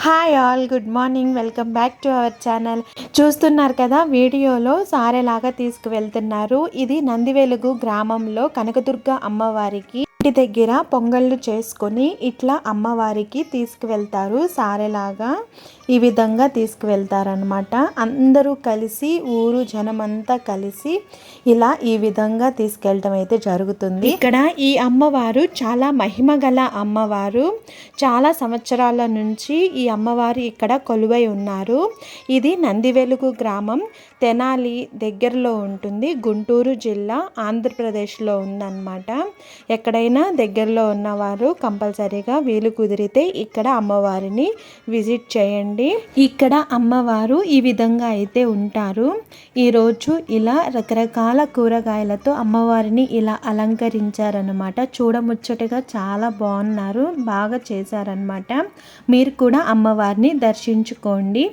Hi all good morning welcome back to our channel చూస్తున్నారు కదా వీడియోలో సారెలాగా తీసుకువెళ్తున్నారు. ఇది నందివెలుగు గ్రామంలో కనకదుర్గ అమ్మవారికి ఇంటి దగ్గర పొంగళ్ళు చేసుకొని ఇట్లా అమ్మవారికి తీసుకువెళ్తారు సారెలాగా ఈ విధంగా తీసుకువెళ్తారనమాట అందరూ కలిసి ఊరు జనమంతా కలిసి ఇలా ఈ విధంగా తీసుకెళ్ళటం అయితే జరుగుతుంది. ఇక్కడ ఈ అమ్మవారు చాలా మహిమ గల అమ్మవారు. చాలా సంవత్సరాల నుంచి ఈ అమ్మవారు ఇక్కడ కొలువై ఉన్నారు. ఇది నందివెలుగు గ్రామం. తెనాలి దగ్గరలో ఉంటుంది. గుంటూరు జిల్లా ఆంధ్రప్రదేశ్లో ఉందన్నమాట. ఎక్కడైనా దగ్గరలో ఉన్నవారు కంపల్సరీగా వీలు కుదిరితే ఇక్కడ అమ్మవారిని విజిట్ చేయండి. ఇక్కడ అమ్మవారు ఈ విధంగా అయితే ఉంటారు. ఈరోజు ఇలా రకరకాల కూరగాయలతో అమ్మవారిని ఇలా అలంకరించారనమాట చూడముచ్చటగా చాలా బాగున్నారు. బాగా చేశారనమాట మీరు కూడా అమ్మవారిని దర్శించుకోండి.